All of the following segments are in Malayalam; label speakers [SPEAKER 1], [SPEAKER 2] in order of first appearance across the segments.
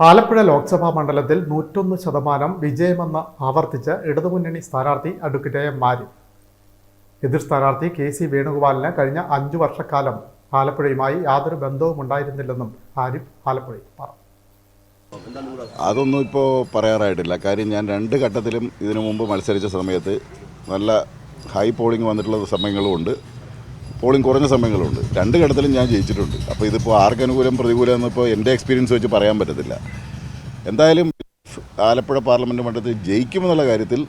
[SPEAKER 1] ആലപ്പുഴ ലോക്സഭാ മണ്ഡലത്തിൽ നൂറ്റൊന്ന് ശതമാനം വിജയമെന്ന് ആവർത്തിച്ച് ഇടതുമുന്നണി സ്ഥാനാർത്ഥി അഡ്വക്കേറ്റ് എം മാരി എതിർ സ്ഥാനാർത്ഥി കെ സി വേണുഗോപാലിന് കഴിഞ്ഞ അഞ്ചു വർഷക്കാലം ആലപ്പുഴയുമായി യാതൊരു ബന്ധവും ഉണ്ടായിരുന്നില്ലെന്നും ആരിഫ് ആലപ്പുഴയിൽ പറഞ്ഞു.
[SPEAKER 2] അതൊന്നും ഇപ്പോൾ പറയാറായിട്ടില്ല. കാര്യം ഞാൻ രണ്ട് ഘട്ടത്തിലും ഇതിനു മുമ്പ് മത്സരിച്ച സമയത്ത് നല്ല ഹൈ പോളിംഗ് വന്നിട്ടുള്ള സമയങ്ങളും ഉണ്ട്. പോളിംഗ് കുറഞ്ഞ സമയങ്ങളുണ്ട്. രണ്ട് ഘട്ടത്തിലും ഞാൻ ജയിച്ചിട്ടുണ്ട്. അപ്പോൾ ഇതിപ്പോൾ ആർക്കനുകൂലം പ്രതികൂലം എന്നിപ്പോൾ എന്റെ എക്സ്പീരിയൻസ് വെച്ച് പറയാൻ പറ്റത്തില്ല. എന്തായാലും ആലപ്പുഴ പാർലമെന്റ് മണ്ഡലത്തിൽ ജയിക്കുമെന്നുള്ള കാര്യത്തിൽ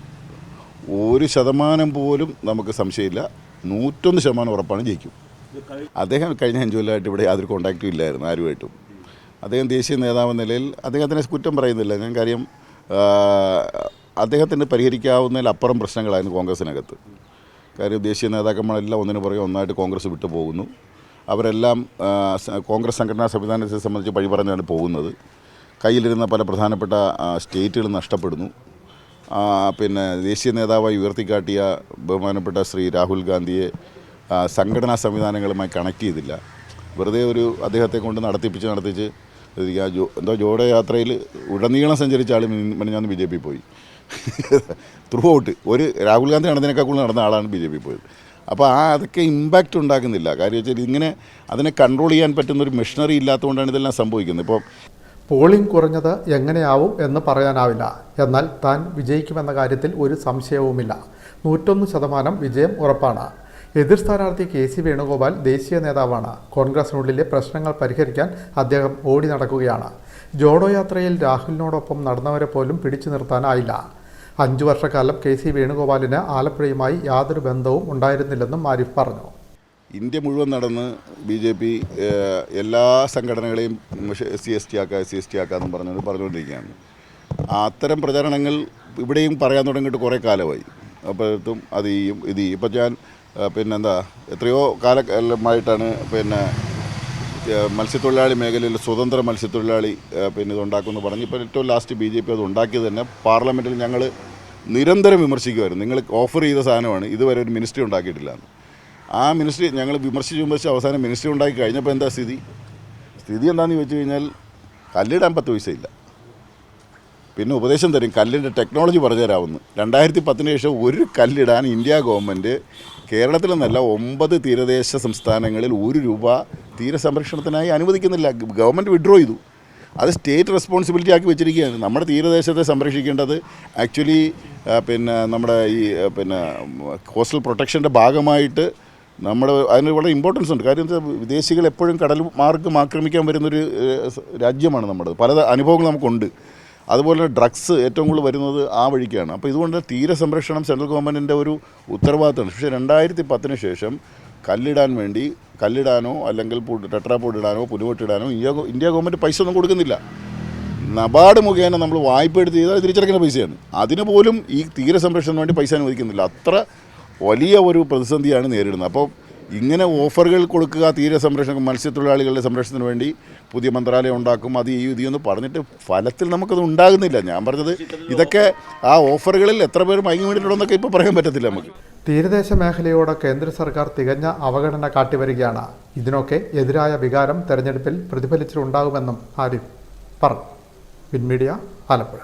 [SPEAKER 2] ഒരു ശതമാനം പോലും നമുക്ക് സംശയമില്ല. നൂറ്റൊന്ന് ശതമാനം ഉറപ്പാണ് ജയിക്കും. അദ്ദേഹം കഴിഞ്ഞ അഞ്ചു കൊല്ലമായിട്ട് ഇവിടെ യാതൊരു കോണ്ടാക്റ്റും ഇല്ലായിരുന്നു ആരുമായിട്ടും. അദ്ദേഹം ദേശീയ നേതാവെന്ന നിലയിൽ അദ്ദേഹത്തിനെ കുറ്റം പറയുന്നില്ല. ഞാൻ കാര്യം അദ്ദേഹത്തിന് പരിഹരിക്കാവുന്നതിലപ്പുറം പ്രശ്നങ്ങളായിരുന്നു കോൺഗ്രസിനകത്ത്. കാര്യം ദേശീയ നേതാക്കന്മാരെല്ലാം ഒന്നിനു പുറകെ ഒന്നായിട്ട് കോൺഗ്രസ് വിട്ടു പോകുന്നു. അവരെല്ലാം കോൺഗ്രസ് സംഘടനാ സംവിധാനത്തെ സംബന്ധിച്ച് വഴി പറഞ്ഞാണ് പോകുന്നത്. കയ്യിലിരുന്ന പല പ്രധാനപ്പെട്ട സ്റ്റേറ്റുകൾ നഷ്ടപ്പെടുന്നു. പിന്നെ ദേശീയ നേതാവായി ഉയർത്തിക്കാട്ടിയ ബഹുമാനപ്പെട്ട ശ്രീ രാഹുൽ ഗാന്ധിയെ സംഘടനാ സംവിധാനങ്ങളുമായി കണക്ട് ചെയ്തില്ല. വെറുതെ ഒരു അദ്ദേഹത്തെ കൊണ്ട് നടത്തിപ്പിച്ച് നടത്തിച്ച് ഇത് ആ ജോ യാത്രയിൽ ഉടനീളം സഞ്ചരിച്ച ആൾ മിനിഞ്ഞാന്ന് ബി ജെ പി പോയി. ത്രൂ ഔട്ട് ഒരു രാഹുൽ ഗാന്ധി നടന്നതിനേക്കാൾ കൂടുതൽ നടന്ന ആളാണ് ബി ജെ പി പോയത്. അപ്പോൾ ആ അതൊക്കെ ഇമ്പാക്റ്റ് ഉണ്ടാക്കുന്നില്ല. കാര്യം വെച്ചാൽ ഇങ്ങനെ അതിനെ കൺട്രോൾ ചെയ്യാൻ പറ്റുന്ന ഒരു മെഷീനറി ഇല്ലാത്തതുകൊണ്ടാണ് ഇതെല്ലാം സംഭവിക്കുന്നത്. ഇപ്പോൾ
[SPEAKER 1] പോളിംഗ് കുറഞ്ഞത് എങ്ങനെയാവും എന്ന് പറയാനാവില്ല. എന്നാൽ താൻ വിജയിക്കുമെന്ന കാര്യത്തിൽ ഒരു സംശയവുമില്ല. നൂറ്റൊന്ന് ശതമാനം വിജയം ഉറപ്പാണ്. എതിർ സ്ഥാനാർത്ഥി കെ സി വേണുഗോപാൽ ദേശീയ നേതാവാണ്. കോൺഗ്രസിനുള്ളിലെ പ്രശ്നങ്ങൾ പരിഹരിക്കാൻ അദ്ദേഹം ഓടി നടക്കുകയാണ്. ജോഡോ യാത്രയിൽ രാഹുലിനോടൊപ്പം നടന്നവരെ പോലും പിടിച്ചു നിർത്താനായില്ല. അഞ്ചു വർഷക്കാലം കെ സി വേണുഗോപാലിന് ആലപ്പുഴയുമായി യാതൊരു ബന്ധവും ഉണ്ടായിരുന്നില്ലെന്നും ആരിഫ് പറഞ്ഞു.
[SPEAKER 2] ഇന്ത്യ മുഴുവൻ നടന്ന് ബി ജെ പി എല്ലാ സംഘടനകളെയും സി എസ് ടി ആക്കുക സി എസ് ടി ആക്കാന്ന് പറഞ്ഞു പറഞ്ഞുകൊണ്ടിരിക്കുകയാണ്. അത്തരം പ്രചരണങ്ങൾ ഇവിടെയും പറയാൻ തുടങ്ങിയിട്ട് കുറേ കാലമായി. അപ്പോഴത്തും അത് ചെയ്യും ഇത് ചെയ്യും. ഇപ്പം ഞാൻ പിന്നെന്താ എത്രയോ കാലമായിട്ടാണ് പിന്നെ മത്സ്യത്തൊഴിലാളി മേഖലയിൽ സ്വതന്ത്ര മത്സ്യത്തൊഴിലാളി പിന്നെ ഇതുണ്ടാക്കുമെന്ന് പറഞ്ഞ്. ഇപ്പോൾ ഏറ്റവും ലാസ്റ്റ് ബി ജെ പി അത് ഉണ്ടാക്കിയത് തന്നെ പാർലമെന്റിൽ ഞങ്ങൾ നിരന്തരം വിമർശിക്കുമായിരുന്നു നിങ്ങൾ ഓഫർ ചെയ്ത സാധനമാണ് ഇതുവരെ ഒരു മിനിസ്ട്രി ഉണ്ടാക്കിയിട്ടില്ല ആ മിനിസ്ട്രി ഞങ്ങൾ വിമർശിച്ച് വിമർശിച്ച് അവസാനം മിനിസ്ട്രി ഉണ്ടാക്കി കഴിഞ്ഞപ്പോൾ എന്താ സ്ഥിതി? സ്ഥിതി എന്താണെന്ന് ചോദിച്ചു കഴിഞ്ഞാൽ കല്ലിടാൻ പത്ത് പൈസയില്ല പിന്നെ ഉപദേശം തരും. കല്ലിന്റെ ടെക്നോളജി പറഞ്ഞു തരാമെന്ന് രണ്ടായിരത്തി പത്തിന് ശേഷം ഒരു കല്ലിടാൻ ഇന്ത്യ ഗവൺമെന്റ് കേരളത്തിൽ നിന്നല്ല ഒമ്പത് തീരദേശ സംസ്ഥാനങ്ങളിൽ ഒരു രൂപ തീരസംരക്ഷണത്തിനായി അനുവദിക്കുന്നില്ല. ഗവൺമെന്റ് വിഡ്രോ ചെയ്തു. അത് സ്റ്റേറ്റ് റെസ്പോൺസിബിലിറ്റി ആക്കി വെച്ചിരിക്കുകയാണ്. നമ്മുടെ തീരദേശത്തെ സംരക്ഷിക്കേണ്ടത് ആക്ച്വലി പിന്നെ നമ്മുടെ ഈ പിന്നെ കോസ്റ്റൽ പ്രൊട്ടക്ഷന്റെ ഭാഗമായിട്ട് നമ്മുടെ അതിന് വളരെ ഇമ്പോർട്ടൻസ് ഉണ്ട്. കാര്യം എന്താ വിദേശികൾ എപ്പോഴും കടൽ മാർഗം ആക്രമിക്കാൻ വരുന്നൊരു രാജ്യമാണ് നമ്മുടെ പല അനുഭവങ്ങൾ നമുക്കുണ്ട്. അതുപോലെ തന്നെ ഡ്രഗ്സ് ഏറ്റവും കൂടുതൽ വരുന്നത് ആ വഴിക്കാണ്. അപ്പോൾ ഇതുകൊണ്ട് തീര സംരക്ഷണം സെൻട്രൽ ഗവൺമെന്റിന്റെ ഒരു ഉത്തരവാദിത്തമാണ്. പക്ഷേ രണ്ടായിരത്തി പത്തിന് ശേഷം കല്ലിടാൻ വേണ്ടി കല്ലിടാനോ അല്ലെങ്കിൽ ടെട്രാപോഡ് ഇടാനോ പുലുവെട്ടിടാനോ ഇന്ത്യ ഇന്ത്യ ഗവൺമെന്റ് പൈസ ഒന്നും കൊടുക്കുന്നില്ല. നബാർഡ് മുഖേന നമ്മൾ വായ്പ എടുത്ത് ചെയ്താൽ തിരിച്ചടക്കുന്ന പൈസയാണ്. അതിന് പോലും ഈ തീരസംരക്ഷണത്തിന് വേണ്ടി പൈസ അനുവദിക്കുന്നില്ല. അത്ര വലിയ ഒരു പ്രതിസന്ധിയാണ് നേരിടുന്നത്. അപ്പോൾ ഇങ്ങനെ ഓഫറുകൾ കൊടുക്കുക തീരസംരക്ഷണം മത്സ്യത്തൊഴിലാളികളുടെ സംരക്ഷണത്തിന് വേണ്ടി പുതിയ മന്ത്രാലയം ഉണ്ടാക്കും അത് ഈ ഇത് എന്ന് പറഞ്ഞിട്ട് ഫലത്തിൽ നമുക്കത് ഉണ്ടാകുന്നില്ല. ഞാൻ പറഞ്ഞത് ഇതൊക്കെ ആ ഓഫറുകളിൽ എത്ര പേർ മയങ്ങി വേണ്ടിയിട്ടുണ്ടെന്നൊക്കെ ഇപ്പോൾ പറയാൻ പറ്റത്തില്ല നമുക്ക്.
[SPEAKER 1] തീരദേശ മേഖലയോട് കേന്ദ്ര സർക്കാർ തികഞ്ഞ അവഗണന കാട്ടിവരികയാണ്. ഇതിനൊക്കെ എതിരായ വികാരം തെരഞ്ഞെടുപ്പിൽ പ്രതിഫലിച്ചിട്ടുണ്ടാകുമെന്നും ആരിഫ് പറഞ്ഞു. പിൻമീഡിയ ആലപ്പുഴ.